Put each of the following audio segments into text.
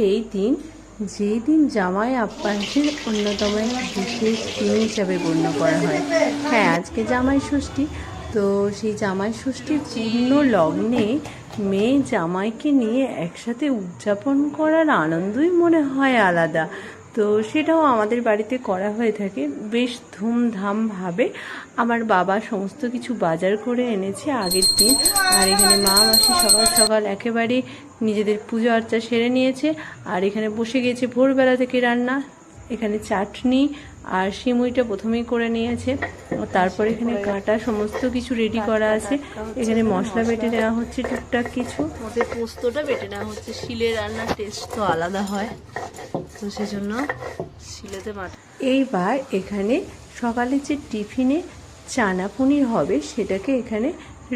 সেই দিন, যেই দিন জামাই আপ্যায়নের অন্যতম বিশেষ দিন হিসাবে গণ্য করা হয়। হ্যাঁ আজকে জামাই ষষ্ঠী। তো সেই জামাই ষষ্ঠীর পূর্ণ লগ্নে মেয়ে জামাইকে নিয়ে একসাথে উদযাপন করার আনন্দই মনে হয় আলাদা। তো সেটাও আমাদের বাড়িতে করা হয়ে থাকে। বেশ ধুমধামভাবে আমার বাবা সমস্ত কিছু বাজার করে এনেছে আগের দিন। আর এখানে মা মাসি সকাল সকাল একেবারে নিজেদের পুজো আর্চা সেরে নিয়েছে। আর এখানে বসে গেছে ভোরবেলা থেকে রান্না। এখানে চাটনি আর সিমুইটা প্রথমেই করে নিয়েছে। তারপর এখানে কাটা সমস্ত কিছু রেডি করা আছে। এখানে মশলা বেটে নেওয়া হচ্ছে টুকটাক কিছু। ওদের পোস্তটা বেটে নেওয়া হচ্ছে। শিলে রান্নার টেস্ট তো আলাদা হয়। তো সেজন্য শিলেতে বাটা। এইবার এখানে সকালে যে টিফিনে চানা পনির হবে সেটাকে এখানে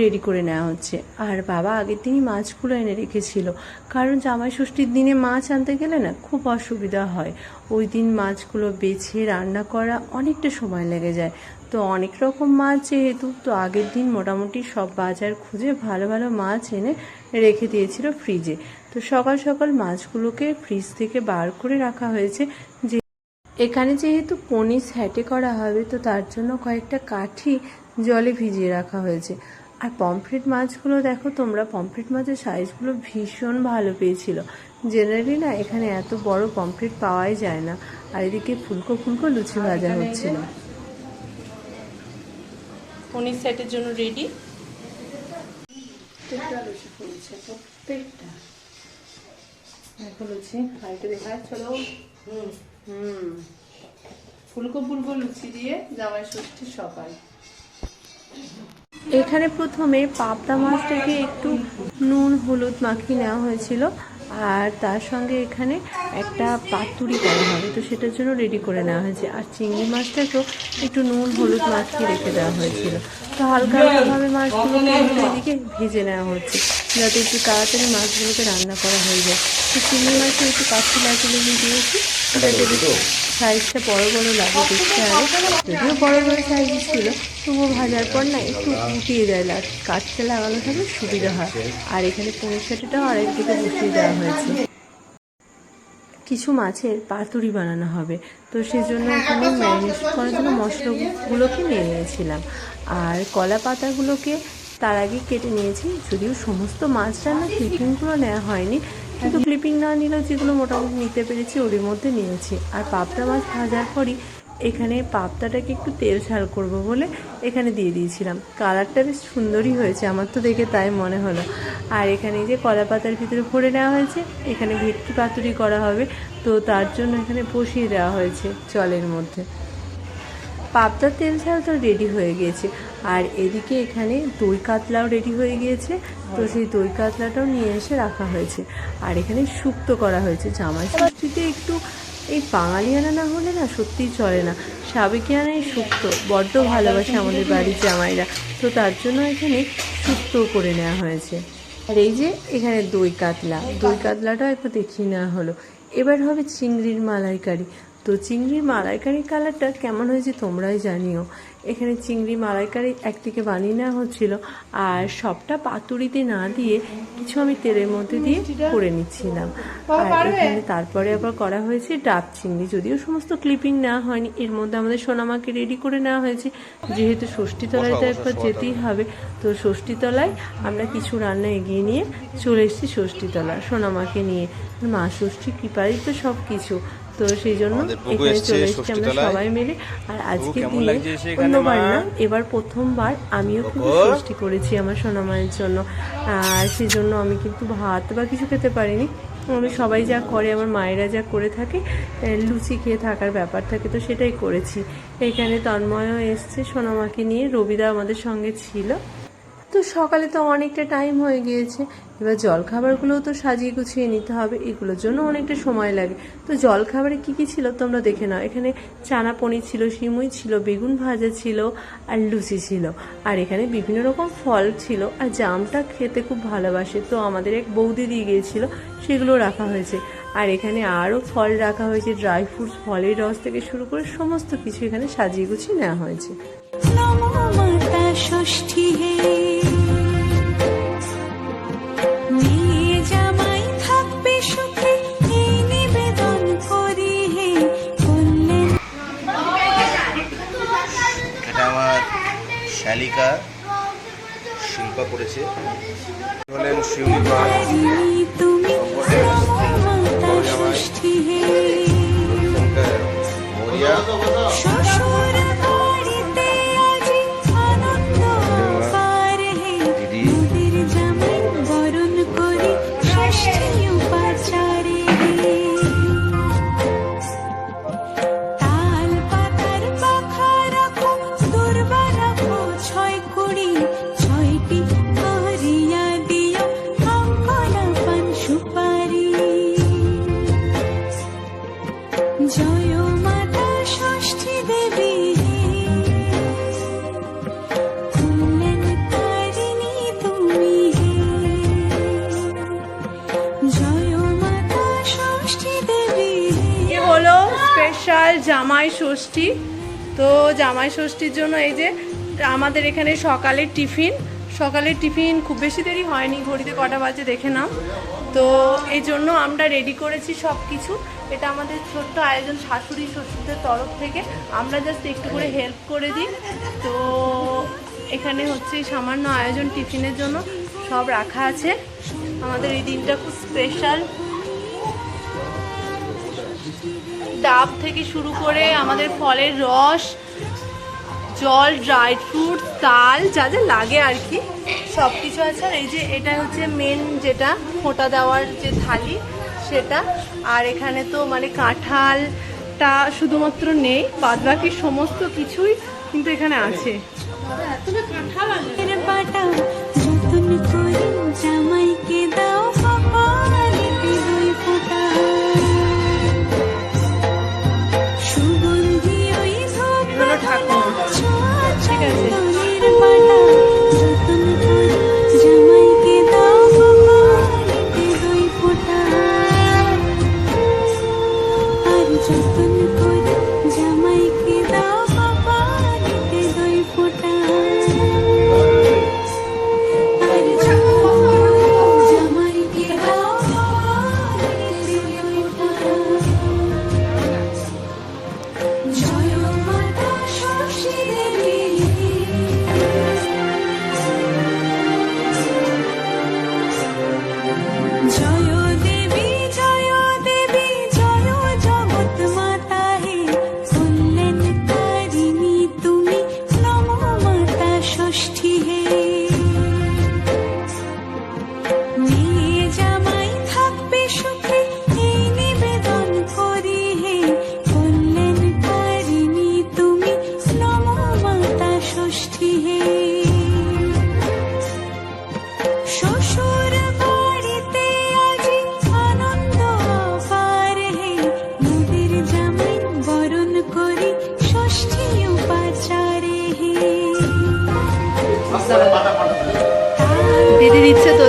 রেডি করে নেওয়া হচ্ছে। আর বাবা আগের দিনই মাছগুলো এনে রেখেছিল। কারণ জামাই ষষ্ঠীর দিনে মাছ আনতে গেলে না খুব অসুবিধা হয়। ওই দিন মাছগুলো বেছে রান্না করা অনেকটা সময় লেগে যায়। তো অনেক রকম মাছ যেহেতু, তো আগের দিন মোটামুটি সব বাজার খুঁজে ভালো ভালো মাছ এনে রেখে দিয়েছিল ফ্রিজে তো সকাল সকাল মাছগুলোকে ফ্রিজ থেকে বার করে রাখা হয়েছে। যে এখানে যেহেতু পনির হ্যাটে করা হবে, তো তার জন্য কয়েকটা কাঠি জলে ভিজিয়ে রাখা হয়েছে। আর পমফ্রেট মাছগুলো দেখো তোমরা পমফ্রেট মাছের সাইজগুলো ভীষণ ভালো পেয়েছিল। জেনারেলি না এখানে এত বড় পমফ্রেট পাওয়াই যায় না। আর এদিকে ফুলকো ফুলকো লুচি ভাজা হচ্ছিল। পনির সেটের জন্য রেডি প্রত্যেকটা দেখো লুচি হাইটে দেখায় চলো। হুম। হুম। ফুলকো ফুলকো লুচি দিয়ে জামাই ষষ্ঠী সকাল। এখানে প্রথমে পাবদা মাছটাকে একটু নুন, হলুদ মাখিয়ে নেওয়া হয়েছিল। আর তার সঙ্গে এখানে একটা পাতুরি করা হবে, তো সেটার জন্য রেডি করে নেওয়া হয়েছে। আর চিংড়ি মাছটাকেও একটু নুন, হলুদ মাখিয়ে রেখে দেওয়া হয়েছিল। তো হালকা হালকাভাবে মাছগুলোকে একটু এদিকে ভেজে নেওয়া হচ্ছে, যাতে একটু তাড়াতাড়ি মাছগুলোকে রান্না করা হয়ে যায়। তো চিংড়ি মাছে একটু কাঠি লাচি লেগে দিয়েছি। সাইজটা বড় বড় লাগে দেখতে যদিও বড় বড় সাইজ ছিল ভাজার পর না একটু উঠিয়ে যায় লাগ কাঠটা লাগানো থাকলে সুবিধা হয়। আর এখানে সাটিটাও আরেকদিকে বসিয়ে দেওয়া হয়েছে। কিছু মাছের পাতুরি বানানো হবে। তো সেজন্য এখানে ম্যারিনেট করার জন্য মশলাগুলোকে নিয়ে নিয়েছিলাম। আর কলা পাতাগুলোকে তার আগে কেটে নিয়েছি। যদিও সমস্ত মাছ রান্না ক্লিপিংগুলো নেওয়া হয়নি কিন্তু ক্লিপিং না নিলেও যেগুলো মোটামুটি নিতে পেরেছি, ওরই মধ্যে নিয়েছি। আর পাবদা মাছ ভাজার পরই এখানে পাবদাটাকে একটু তেল ঝাল করব বলে এখানে দিয়ে দিয়েছিলাম। কালারটা বেশ সুন্দরই হয়েছে, আমার তো দেখে তাই মনে হলো। আর এখানে যে কলা পাতার ভিতরে ভরে নেওয়া হয়েছে, এখানে ভেটকি পাতুরি করা হবে, তো তার জন্য এখানে বসিয়ে দেওয়া হয়েছে জলের মধ্যে। পাবদার তেল ঝাল তো রেডি হয়ে গিয়েছে আর এদিকে এখানে দই কাতলাও রেডি হয়ে গিয়েছে। তো সেই দই কাতলাটাও নিয়ে এসে রাখা হয়েছে। আর এখানে শুক্তো করা হয়েছে। জামাই ষষ্ঠীতে একটু এই বাঙালিয়ানা না হলে না সত্যিই চলে না। সাবেকিয়ানাই শুক্তো বড্ড ভালোবাসে আমাদের বাড়ির জামাইরা। তো তার জন্য এখানে শুক্তো করে নেওয়া হয়েছে। আর এই যে এখানে দই কাতলা। দই কাতলাটাও একটু দেখিয়ে নেওয়া হলো। এবার হবে চিংড়ির মালাইকারি। তো চিংড়ির মালাইকারি কালারটা কেমন হয়েছে তোমরাই জানিও। এখানে চিংড়ি মালাইকারি একদিকে বানিয়ে নেওয়া হচ্ছিল আর সবটা পাতুরিতে না দিয়ে কিছু আমি তেলের মধ্যে দিয়ে করে নিচ্ছিলাম। আর এখানে তারপরে আবার করা হয়েছে ডাব চিংড়ি যদিও সমস্ত ক্লিপিং নেওয়া হয়নি এর মধ্যে আমাদের সোনামাকে রেডি করে নেওয়া হয়েছে। যেহেতু ষষ্ঠীতলায় তো একবার যেতেই হবে তো ষষ্ঠীতলায় আমরা কিছু রান্না এগিয়ে নিয়ে চলে এসেছি ষষ্ঠীতলা সোনামাকে নিয়ে। মা ষষ্ঠী কৃপারই তো সব কিছু তো সেই জন্য এখানে চলে এসেছি আমরা সবাই মিলে। আর আজকে দিনে অন্যবার না এবার প্রথমবার আমিও কিন্তু সৃষ্টি করেছি আমার সোনামায়ের জন্য। আর সেই জন্য আমি কিন্তু ভাত বা কিছু খেতে পারিনি। আমি সবাই যা করে আমার মায়েরা যা করে থাকে লুচি খেয়ে থাকার ব্যাপার থাকে তো সেটাই করেছি। এখানে তন্ময়ও এসছে সোনামাকে নিয়ে। রবিদা আমাদের সঙ্গে ছিল। তো সকালে তো অনেকটা টাইম হয়ে গিয়েছে। এবার জলখাবারগুলোও তো সাজিয়ে গুছিয়ে নিতে হবে, এগুলোর জন্য অনেকটা সময় লাগে। তো জলখাবারে কি কি ছিল তোমরা দেখে নাও। এখানে চানা পনির ছিল, সিমুই ছিল, বেগুন ভাজা ছিল আর লুচি ছিল। আর এখানে বিভিন্ন রকম ফল ছিল আর জামটা খেতে খুব ভালোবাসে। তো আমাদের এক বৌদি দিয়ে গিয়েছিল, সেগুলো রাখা হয়েছে। আর এখানে আরও ফল রাখা হয়েছে ড্রাই ফ্রুটস ফলের রস থেকে শুরু করে সমস্ত কিছু এখানে সাজিয়ে গুছিয়ে নেওয়া হয়েছে। ষষ্ঠী হে। নিয়ে জামাই থাকবে সুখে এই নিবেদন করি হে করলেন এটা আমার শালিকা শিল্পা করেছে। বলেন শিল্পা তুমি মাতা ষষ্ঠী হে। মরিয়া। স্পেশাল জামাই ষষ্ঠী। তো জামাই ষষ্ঠীর জন্য এই যে আমাদের এখানে সকালের টিফিন। সকালের টিফিন খুব বেশি দেরি হয়নি, ঘড়িতে কটা বাজে দেখে নাও। তো এই জন্য আমরা রেডি করেছি সব কিছু এটা আমাদের ছোট্ট আয়োজন শাশুড়ি শ্বশুরদের তরফ থেকে। আমরা জাস্ট একটু করে হেল্প করে দিই। তো এখানে হচ্ছে সামান্য আয়োজন টিফিনের জন্য সব রাখা আছে। আমাদের এই দিনটা খুব স্পেশাল ডাব থেকে শুরু করে আমাদের ফলের রস, জল ড্রাই ফ্রুট তাল, যা যা লাগে আর কি সব কিছু আছে। আর এই যে এটা হচ্ছে মেন যেটা, ফোঁটা দেওয়ার যে থালি, সেটা। আর এখানে তো মানে কাঁঠালটা শুধুমাত্র নেই বাদ বাকি সমস্ত কিছুই কিন্তু এখানে আছে। এর চন্দনের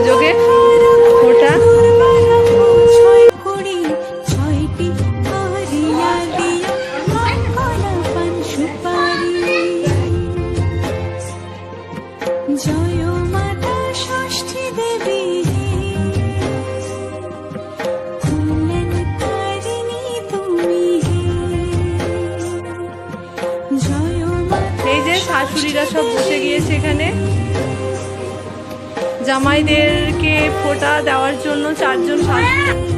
भेजोगे ফোঁটা দেওয়ার জন্য চারজন শাশুড়ি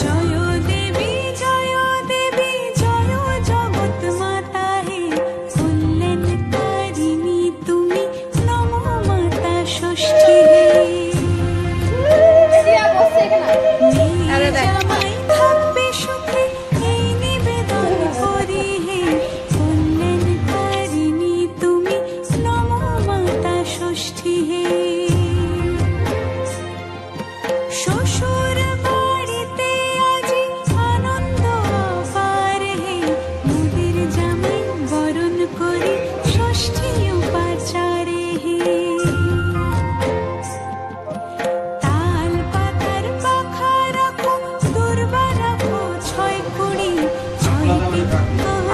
저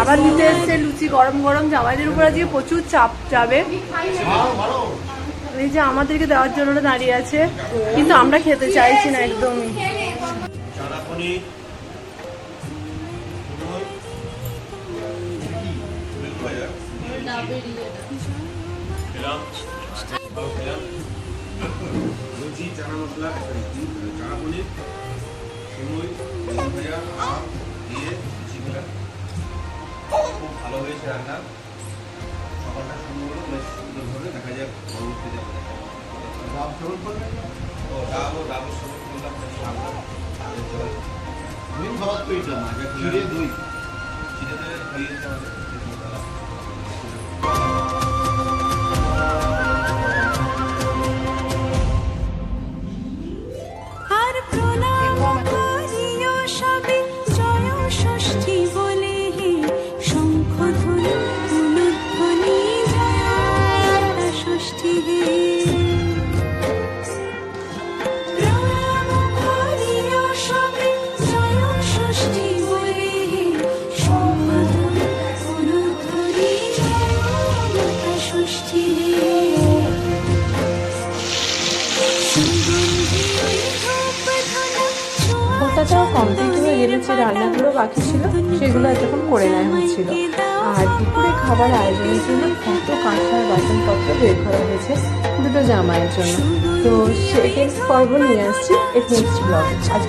আবার নিতে এসছে, লুচি গরম গরম জামাইদের উপর আজকে প্রচুর চাপ যাবে। এই যে আমাদেরকে দেওয়ার জন্য দাঁড়িয়ে আছে, কিন্তু আমরা খেতে চাইছি না একদমই। চানা মশলা, চানা পনির সিমুই হয়েছে রান্না। সকালটা শুরু হলো বেশ সুন্দরভাবে দেখা যাক পরবর্তীতে ডাব সেবন করবেন ও ডাব ও ডাবের সেবন করলাম আমরা ডাবের জল মেন খাবার তো এটা চিড়ে দই। চিড়ে দই খাইয়েছে আমাদের বাকি ছিল, সেগুলো এতক্ষণ করে নেওয়া হয়েছিল। আর দুপুরে খাবার আয়োজনের জন্য কত কাঁঠার বাসনপত্র বের করা হয়েছে দুটো জামাইয়ের জন্য। তো সেকেন্ড পর্ব নিয়ে আসছি নেক্সট ব্লগ। আজকে